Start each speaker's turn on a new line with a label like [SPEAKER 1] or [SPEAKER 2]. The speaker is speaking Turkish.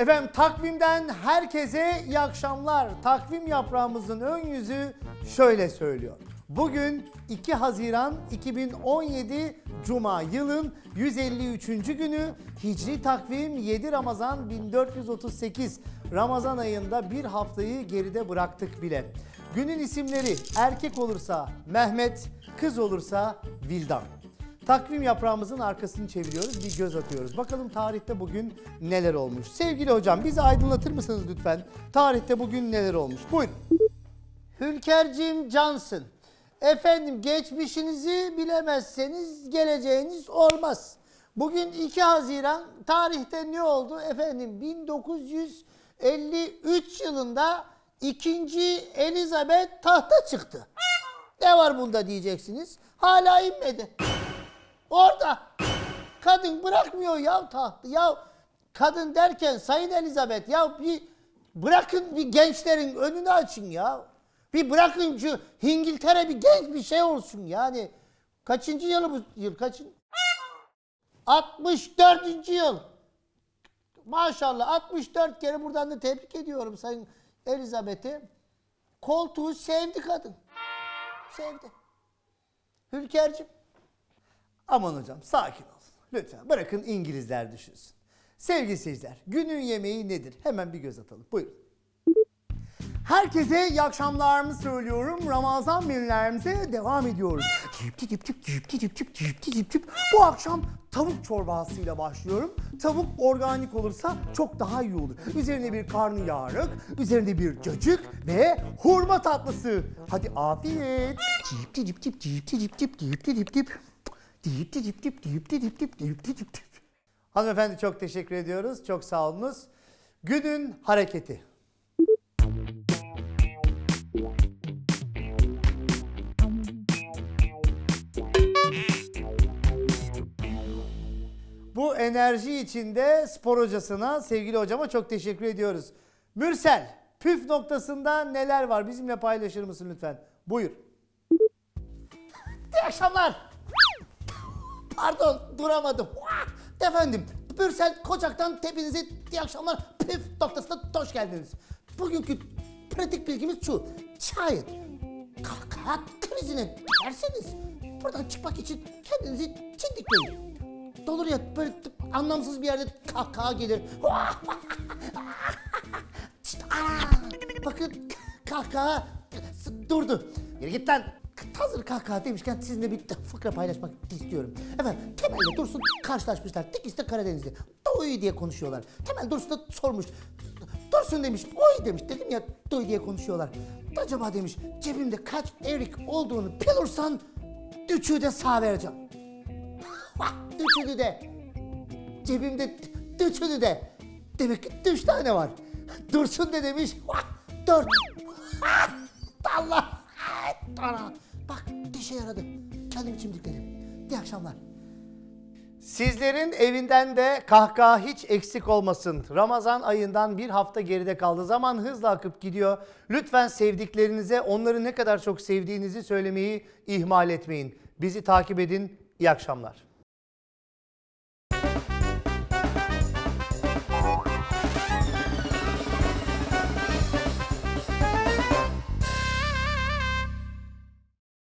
[SPEAKER 1] Efendim takvimden herkese iyi akşamlar. Takvim yaprağımızın ön yüzü şöyle söylüyor. Bugün 2 Haziran 2017 Cuma yılın 153. günü Hicri takvim 7 Ramazan 1438 Ramazan ayında bir haftayı geride bıraktık bile. Günün isimleri erkek olursa Mehmet, kız olursa Vildan. Takvim yaprağımızın arkasını çeviriyoruz, bir göz atıyoruz. Bakalım tarihte bugün neler olmuş. Sevgili hocam bizi aydınlatır mısınız lütfen? Tarihte bugün neler olmuş? Buyurun. Hülkercim Cansın. Efendim geçmişinizi bilemezseniz geleceğiniz olmaz. Bugün 2 Haziran tarihte ne oldu? Efendim 1953 yılında 2. Elizabeth tahta çıktı. Ne var bunda diyeceksiniz. Hala inmedi. Kadın bırakmıyor ya tahtı. Ya kadın derken Sayın Elizabeth ya bir bırakın bir gençlerin önünü açın ya. Bir bırakın şu İngiltere bir genç bir şey olsun yani. Kaçıncı yılı bu yıl kaçın? 64. yıl. Maşallah 64 kere buradan da tebrik ediyorum Sayın Elizabeth'i. Koltuğu sevdi kadın. Sevdi. Hülker'cim Aman hocam sakin olun. Lütfen bırakın İngilizler düşünsün. Sevgili seyirciler, günün yemeği nedir? Hemen bir göz atalım. Buyurun. Herkese iyi akşamlarımı söylüyorum. Ramazan menülerimize devam ediyoruz. Bu akşam tavuk çorbasıyla başlıyorum. Tavuk organik olursa çok daha iyi olur. Üzerine bir karnıyarık, üzerine bir cacık ve hurma tatlısı. Hadi afiyet dip dip dip dip dip dip dip dip dip. Hanımefendi çok teşekkür ediyoruz. Çok sağ olunuz. Günün hareketi. Bu enerji içinde spor hocasına, sevgili hocama çok teşekkür ediyoruz. Mürsel, püf noktasında neler var? Bizimle paylaşır mısın lütfen? Buyur. İyi akşamlar. Pardon duramadım. Efendim Bürsel Kocak'tan hepinize iyi akşamlar püf noktasına hoş geldiniz. Bugünkü pratik bilgimiz şu. Şayet kahkaha krizine girerseniz buradan çıkmak için kendinizi çindikleyin. Dolur ya böyle anlamsız bir yerde kahkaha gelir. Bakın kahkaha durdu. Yürü git lan. Hazır kahkaha demişken sizinle bir fıkra paylaşmak istiyorum. Efendim Temel'le Dursun karşılaşmışlar. İkisi de Karadeniz'de. Doğuyu diye konuşuyorlar. Temel Dursun da sormuş. Dursun demiş, oy demiş. Dedim ya Doğu diye konuşuyorlar. Acaba demiş cebimde kaç erik olduğunu bilirsen üçü de sağ vereceğim. üçünü de. Cebimde üçünü de. Demek ki üç tane var. Dursun de demiş. Dört. Allah. Ana. Bak işe yaradı. Kendim çimdikledim. İyi akşamlar. Sizlerin evinden de kahkaha hiç eksik olmasın. Ramazan ayından bir hafta geride kaldı. Zaman hızla akıp gidiyor. Lütfen sevdiklerinize onları ne kadar çok sevdiğinizi söylemeyi ihmal etmeyin. Bizi takip edin. İyi akşamlar.